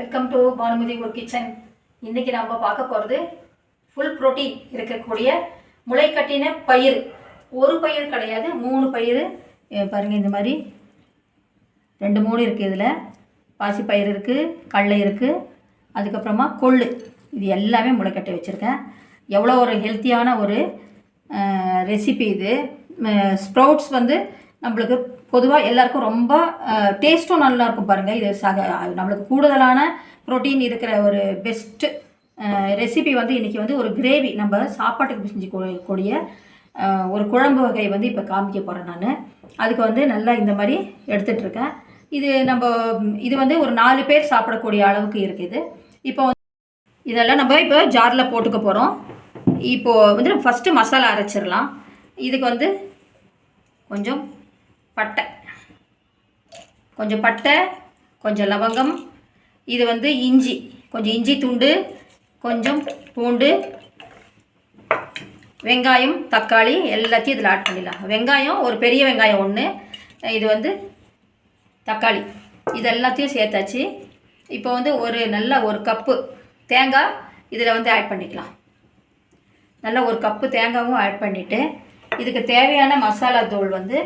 Welcome to Bhanumathi ஒரு kitchen இன்றைக்கி நம்ம பார்க்க போகிறது ஃபுல் புரோட்டீன் இருக்கக்கூடிய முளைக்கட்டின பயிர் ஒரு பயிர் கிடையாது மூணு பயிர் பாருங்கள் இந்த மாதிரி ரெண்டு மூணு இருக்குது இதில். பாசிப்பயிறு இருக்குது கடலை இருக்குது அதுக்கப்புறமா கொள்ளு. இது எல்லாமே முளைக்கட்டி வச்சுருக்கேன். எவ்வளோ ஒரு ஹெல்த்தியான ஒரு ரெசிபி இது. ஸ்ப்ரவுட்ஸ் வந்து நம்மளுக்கு பொதுவாக எல்லாருக்கும் ரொம்ப டேஸ்ட்டும் நல்லா இருக்கும் பாருங்கள் இது சக நம்மளுக்கு கூடுதலான புரோட்டீன் இருக்கிற ஒரு பெஸ்ட்டு ரெசிபி வந்து இன்றைக்கி வந்து ஒரு கிரேவி நம்ம சாப்பாட்டுக்கு செஞ்சு கூடிய ஒரு குழம்பு வகை வந்து இப்போ காமிக்க போகிறேன் நான். அதுக்கு வந்து நல்லா இந்த மாதிரி எடுத்துகிட்ருக்கேன் இது நம்ம இது வந்து ஒரு நாலு பேர் சாப்பிடக்கூடிய அளவுக்கு இருக்குது இப்போ வந்து இதெல்லாம் நம்ம இப்போ ஜாரில் போட்டுக்க போகிறோம் இப்போது வந்து ஃபஸ்ட்டு மசாலா அரைச்சிடலாம். இதுக்கு வந்து கொஞ்சம் பட்டை. கொஞ்சம் பட்டை கொஞ்சம் லவங்கம் இது வந்து இஞ்சி. கொஞ்சம் இஞ்சி துண்டு கொஞ்சம் பூண்டு வெங்காயம் தக்காளி எல்லாத்தையும் இதில் ஆட் பண்ணிடலாம். வெங்காயம் ஒரு பெரிய வெங்காயம் ஒன்று இது வந்து தக்காளி. இது எல்லாத்தையும் சேர்த்தாச்சு. இப்போ வந்து ஒரு நல்ல ஒரு கப்பு தேங்காய் இதில் வந்து ஆட் பண்ணிக்கலாம். நல்ல ஒரு கப்பு தேங்காவும் ஆட் பண்ணிவிட்டு இதுக்கு தேவையான மசாலா தூள் வந்து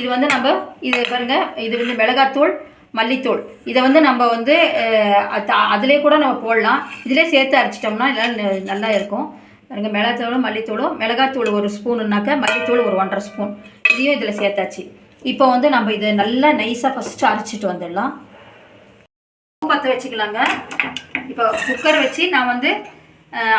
இது வந்து நம்ம இது பாருங்க இது வந்து மிளகாத்தூள் மல்லித்தூள். இதை வந்து நம்ம வந்து அது அதிலே கூட நம்ம போடலாம். இதிலே சேர்த்து அரைச்சிட்டோம்னா எல்லாம் நல்லா இருக்கும். பாருங்க மிளகாத்தூளும் மல்லித்தூளும் மிளகாத்தூள் ஒரு ஸ்பூனுனாக்கா மல்லித்தூள் ஒரு ஒன்றரை ஸ்பூன். இதையும் இதில் சேர்த்தாச்சு. இப்போ வந்து நம்ம இதை நல்லா நைஸாக ஃபஸ்ட்டு அரைச்சிட்டு வந்துடலாம். பற்ற வச்சுக்கலாங்க. இப்போ குக்கர் வச்சு நான் வந்து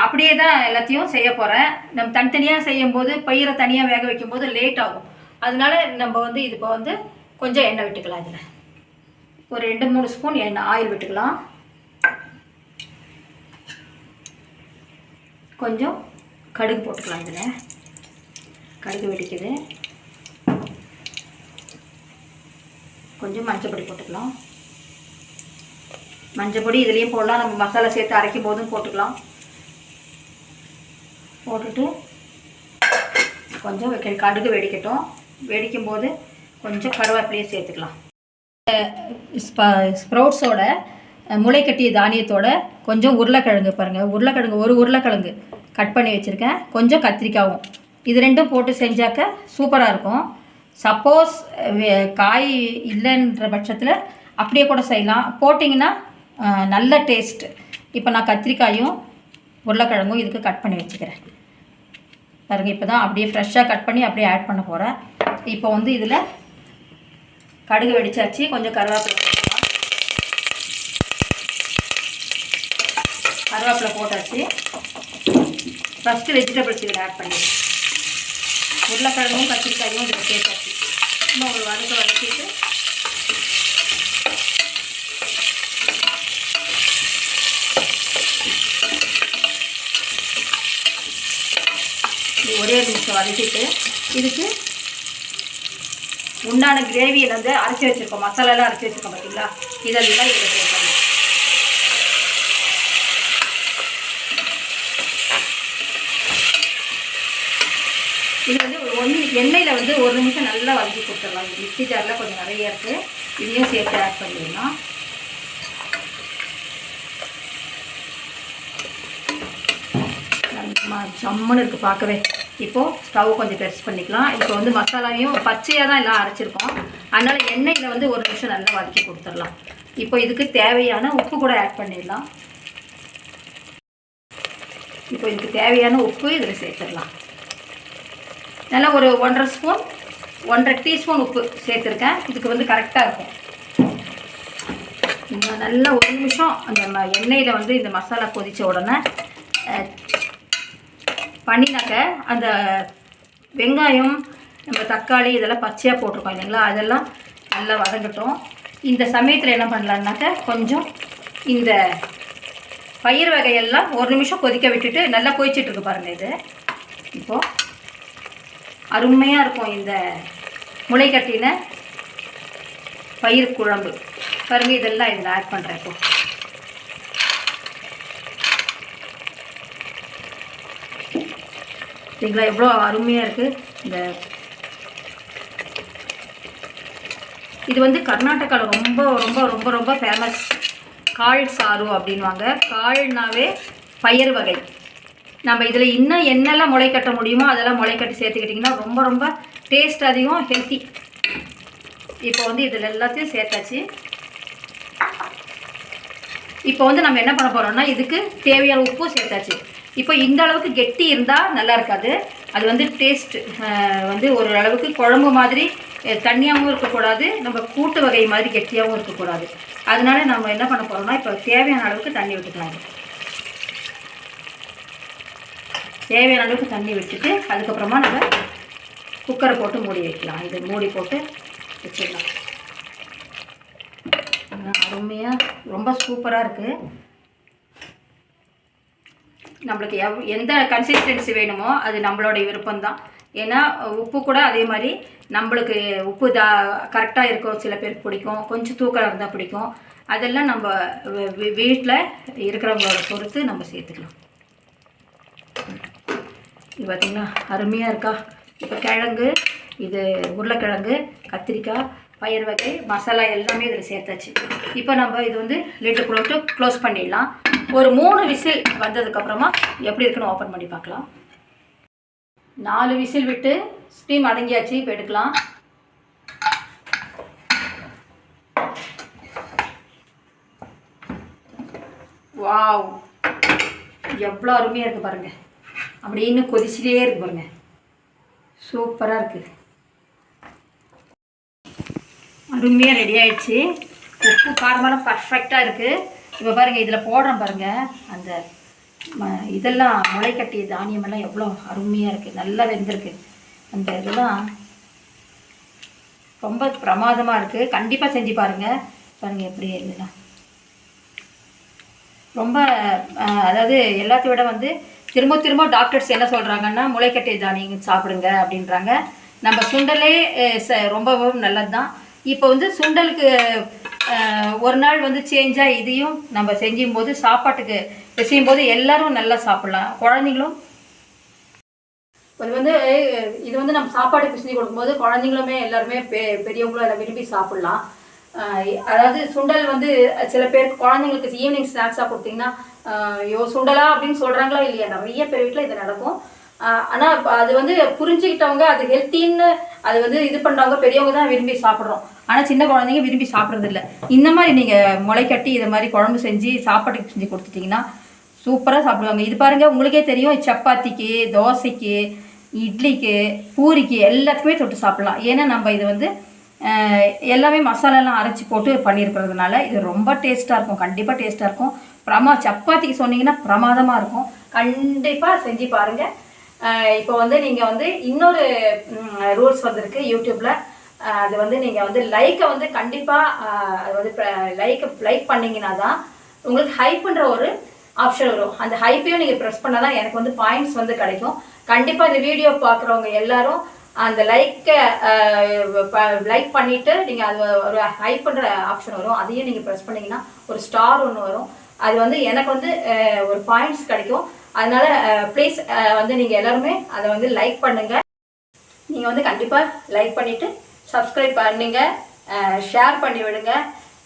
அப்படியே தான் எல்லாத்தையும் செய்ய போகிறேன் நம்ம தனித்தனியாக செய்யும்போது பயிரை தனியாக வேக வைக்கும்போது லேட் ஆகும். அதனால நம்ம வந்து இது இப்போ வந்து கொஞ்சம் எண்ணெய் விட்டுக்கலாம் இதில். ஒரு ரெண்டு மூணு ஸ்பூன் எண்ணெய் ஆயில் விட்டுக்கலாம். கொஞ்சம் கடுகு போட்டுக்கலாம் இதில். கடுகு வெடிக்குது. கொஞ்சம் மஞ்சப்பொடி போட்டுக்கலாம். மஞ்சள் பொடி இதுலேயும் போடலாம். நம்ம மசாலா சேர்த்து அரைக்கும் போதும் போட்டுக்கலாம். போட்டுட்டு கொஞ்சம் கடுகு வெடிக்கட்டும். வெடிக்கும் போது கொஞ்சம் கருவேப்பிலையும் சேர்த்துக்கலாம். ஸ்ப்ரவுட்ஸோட முளைக்கட்டிய தானியத்தோட கொஞ்சம் உருளைக்கிழங்கு பாருங்கள் உருளைக்கிழங்கு ஒரு உருளைக்கிழங்கு கட் பண்ணி வச்சுருக்கேன். கொஞ்சம் கத்திரிக்காவும். இது ரெண்டும் போட்டு செஞ்சாக்க சூப்பராக இருக்கும். சப்போஸ் காய் இல்லைன்ற பட்சத்தில் அப்படியே கூட செய்யலாம். போட்டிங்கன்னா நல்ல டேஸ்ட். இப்போ நான் கத்திரிக்காயும் உருளைக்கிழங்கும் இதுக்கு கட் பண்ணி வச்சுக்கிறேன். பாருங்கள் இப்போ தான் அப்படியே ஃப்ரெஷ்ஷாக கட் பண்ணி அப்படியே ஆட் பண்ண போகிறேன் இப்போ வந்து இதில் கடுகு வெடிச்சாச்சு. கொஞ்சம் கருவேப்பிலை போட்டுக்கலாம். கருவேப்பிலை போட்டாச்சு. ஃபஸ்ட்டு வெஜிடபிள்ஸ் இதில் ஆட் பண்ணிடுறேன். உருளைக்கிழங்கும் கத்திரிக்காயும் இதில் சேர்த்தாச்சு. இன்னும் ஒரு வதக்க வதக்கிட்டு ஒரே நிமிஷம் வதக்கிட்டு இதுக்கு உண்டான கிரேவியில் வந்து அரைச்சி வச்சுருக்கோம். மசாலாலாம் அரைச்சி வச்சுருக்கோம் பார்த்தீங்களா இதெல்லாம் இதில் சேர்க்கணும் இது வந்து ஒன் ஒன்று எண்ணெயில் வந்து ஒரு நிமிஷம் நல்லா வதக்கி கொடுத்துடலாம். இந்த மிக்ஸி ஜாரில் கொஞ்சம் நிறைய இருக்குது இதையும் சேர்த்து ஆட் பண்ணிடலாம். ஜம்முன்னு இருக்குது பார்க்கவே. இப்போது ஸ்டவ் கொஞ்சம் பெருசு பண்ணிக்கலாம். இப்போ வந்து மசாலாவையும் பச்சையாக தான் எல்லாம் அரைச்சிருக்கோம். அதனால் எண்ணெயில் வந்து ஒரு நிமிஷம் நல்லா வதக்கி கொடுத்துடலாம். இப்போ இதுக்கு தேவையான உப்பு கூட ஆட் பண்ணிடலாம். இப்போ இதுக்கு தேவையான உப்பு இதில் சேர்த்துடலாம். நல்லா ஒரு ஒன்றரை ஸ்பூன் ஒன்றரை டீஸ்பூன் உப்பு சேர்த்துருக்கேன். இதுக்கு வந்து கரெக்டாக இருக்கும். நல்லா ஒரு நிமிஷம் அந்த எண்ணெயில் வந்து இந்த மசாலா கொதித்த உடனே பண்ணினாக்க அந்த வெங்காயம் நம்ம தக்காளி இதெல்லாம் பச்சையாக போட்டிருக்கோம் இல்லைங்களா? அதெல்லாம் நல்லா வதங்கட்டும். இந்த சமயத்தில் என்ன பண்ணலான்னாக்க கொஞ்சம் இந்த பயிர் வகையெல்லாம் ஒரு நிமிஷம் கொதிக்க விட்டுட்டு நல்லா கொதிச்சிட்ருக்கு பாருங்கள் இது. இப்போது அருமையாக இருக்கும் இந்த முளை கட்டின பயிர் குழம்பு. பாருங்கள் இதெல்லாம் இதில் ஆட் பண்ணுறேன் இப்போ. சரிங்களா எவ்வளோ அருமையாக இருக்குது இந்த இது வந்து கர்நாடகாவில் ரொம்ப ரொம்ப ரொம்ப ரொம்ப ஃபேமஸ் கால் சாறு அப்படின்வாங்க கால்னாவே பயிர் வகை. நம்ம இதில் இன்னும் என்னெல்லாம் முளை கட்ட முடியுமோ அதெல்லாம் முளை கட்டி சேர்த்துக்கிட்டிங்கன்னா ரொம்ப ரொம்ப டேஸ்ட் அதிகம் ஹெல்த்தி இப்போ வந்து இதில் எல்லாத்தையும் சேர்த்தாச்சு. இப்போ வந்து நம்ம என்ன பண்ண போகிறோம்னா இதுக்கு தேவையான உப்பும் சேர்த்தாச்சு. இப்போ இந்த அளவுக்கு கெட்டி இருந்தால் நல்லா இருக்காது. அது வந்து டேஸ்ட் வந்து ஒரு அளவுக்கு குழம்பு மாதிரி தண்ணியாகவும் இருக்கக்கூடாது. நம்ம கூட்டு வகை மாதிரி கெட்டியாகவும் இருக்கக்கூடாது. அதனால நம்ம என்ன பண்ண போகிறோம்னா இப்போ தேவையான அளவுக்கு தண்ணி விட்டுக்கலாம். தேவையான அளவுக்கு தண்ணி விட்டுட்டு அதுக்கப்புறமா நம்ம குக்கரை போட்டு மூடி வைக்கலாம். இது மூடி போட்டு வச்சிடலாம். அருமையாக ரொம்ப சூப்பராக இருக்குது நம்மளுக்கு எவ் எந்த கன்சிஸ்டன்சி வேணுமோ அது நம்மளோடைய விருப்பம்தான். ஏன்னா உப்பு கூட அதே மாதிரி நம்மளுக்கு உப்பு தா கரெக்டாக இருக்கும் சில பேருக்கு பிடிக்கும். கொஞ்சம் தூக்கம் இருந்தால் பிடிக்கும். அதெல்லாம் நம்ம வீட்டில் இருக்கிறவங்களோட பொறுத்து நம்ம சேர்த்துக்கலாம். இது பார்த்திங்கன்னா அருமையாக இருக்கா? இப்போ கிழங்கு இது உருளைக்கிழங்கு கத்திரிக்காய் பயிர் வகை மசாலா எல்லாமே இதில் சேர்த்தாச்சு. இப்போ நம்ம இது வந்து லிட்டு போட்டு க்ளோஸ் பண்ணிடலாம். ஒரு மூணு விசில் வந்ததுக்கப்புறமா எப்படி இருக்குன்னு ஓப்பன் பண்ணி பார்க்கலாம். நாலு விசில் விட்டு ஸ்டீம் அடங்கியாச்சு இப்போ எடுக்கலாம். வாவ்! எவ்வளோ அருமையாக இருக்குது பாருங்கள் அப்படியே இன்னும் கொதிச்சிட்டே இருக்கு பாருங்கள் சூப்பராக இருக்குது அருமையாக ரெடி ஆயிடுச்சு. உப்பு காரமெல்லாம் பர்ஃபெக்டாக இருக்குது இப்போ பாருங்கள் இதில் போடுறேன் பாருங்கள் அந்த ம- இதெல்லாம் முளைக்கட்டி தானியமெல்லாம் எவ்வளோ அருமையாக இருக்குது நல்லா வெந்திருக்கு. அந்த இதெல்லாம் ரொம்ப பிரமாதமாக இருக்குது கண்டிப்பாக செஞ்சு பாருங்கள் பாருங்கள் எப்படி இதெல்லாம். ரொம்ப அதாவது எல்லாத்தையும் விட வந்து திரும்ப திரும்ப டாக்டர்ஸ் என்ன சொல்கிறாங்கன்னா முளைக்கட்டை தானியங்கள் சாப்பிடுங்க அப்படின்றாங்க. நம்ம சுண்டலே ச- ரொம்பவும் நல்லது தான் இப்போ வந்து சுண்டலுக்கு ஒரு நாள் வந்து சேஞ்சாக இதையும் நம்ம செஞ்சும் போது சாப்பாட்டுக்கு செய்யும் போது எல்லாரும் நல்லா சாப்பிட்லாம். குழந்தைங்களும்? அது வந்து இது வந்து நம்ம சாப்பாடு பிசைஞ்சு கொடுக்கும்போது குழந்தைங்களுமே எல்லாருமே பெ பெரியவங்களும் அதை விரும்பி சாப்பிட்லாம். அதாவது சுண்டல் வந்து சில பேருக்கு குழந்தைங்களுக்கு ஈவினிங் ஸ்நாக்ஸாக கொடுத்தீங்கன்னா ஐயோ சுண்டலா அப்படின்னு சொல்கிறாங்களா இல்லையா? நிறைய பேர் வீட்டில் இது நடக்கும். ஆனால் அது வந்து புரிஞ்சுக்கிட்டவங்க அது ஹெல்த்தின்னு அது வந்து இது பண்ணுறவங்க பெரியவங்க தான் விரும்பி சாப்பிட்றோம். ஆனால் சின்ன குழந்தைங்க விரும்பி சாப்பிட்றதில்ல. இந்த மாதிரி நீங்கள் முளைக்கட்டி இதை மாதிரி குழம்பு செஞ்சு சாப்பாட்டுக்கு செஞ்சு கொடுத்துட்டிங்கன்னா சூப்பராக சாப்பிடுவாங்க. இது பாருங்கள் உங்களுக்கே தெரியும் சப்பாத்திக்கு தோசைக்கு இட்லிக்கு பூரிக்கு எல்லாத்துக்குமே தொட்டு சாப்பிட்லாம். ஏன்னா நம்ம இது வந்து எல்லாமே மசாலாலாம் அரைச்சி போட்டு பண்ணியிருக்கிறதுனால இது ரொம்ப டேஸ்ட்டாக இருக்கும். கண்டிப்பாக டேஸ்ட்டாக இருக்கும். பிரமா சப்பாத்திக்கு சொன்னீங்கன்னா பிரமாதமாக இருக்கும். கண்டிப்பாக செஞ்சு பாருங்கள் இப்போ வந்து நீங்கள் வந்து இன்னொரு ரூல்ஸ் வந்திருக்கு யூடியூப்பில் அது வந்து நீங்கள் வந்து லைக்கை வந்து கண்டிப்பாக அது வந்து லைக் லைக் பண்ணீங்கன்னா தான் உங்களுக்கு ஹைப்புன்ற ஒரு ஆப்ஷன் வரும். அந்த ஹைப்பையும் நீங்கள் ப்ரெஸ் பண்ணால் தான் எனக்கு வந்து பாயிண்ட்ஸ் வந்து கிடைக்கும். கண்டிப்பாக இந்த வீடியோ பார்க்குறவங்க எல்லாரும் அந்த லைக்கை லைக் பண்ணிவிட்டு நீங்கள் அது ஒரு ஹைப்புன்ற ஆப்ஷன் வரும். அதையும் நீங்கள் ப்ரெஸ் பண்ணிங்கன்னா ஒரு ஸ்டார் ஒன்று வரும். அது வந்து எனக்கு வந்து ஒரு பாயிண்ட்ஸ் கிடைக்கும். அதனால ப்ளீஸ் வந்து நீங்கள் எல்லாருமே அதை வந்து லைக் பண்ணுங்கள் நீங்கள் வந்து கண்டிப்பாக லைக் பண்ணிவிட்டு சப்ஸ்கிரைப் பண்ணுங்க ஷேர் பண்ணி விடுங்க.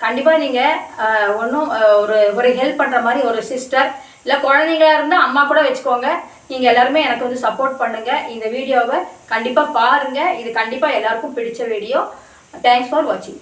கண்டிப்பாக நீங்கள் ஒன்றும் ஒரு ஒரு ஹெல்ப் பண்ணுற மாதிரி ஒரு சிஸ்டர் இல்லை குழந்தைங்களா இருந்தால் அம்மா கூட வச்சுக்கோங்க. நீங்கள் எல்லாருமே எனக்கு வந்து சப்போர்ட் பண்ணுங்கள் இந்த வீடியோவை கண்டிப்பாக பாருங்கள் இது கண்டிப்பாக எல்லாருக்கும் பிடிச்ச வீடியோ தேங்க்ஸ் ஃபார் வாட்சிங்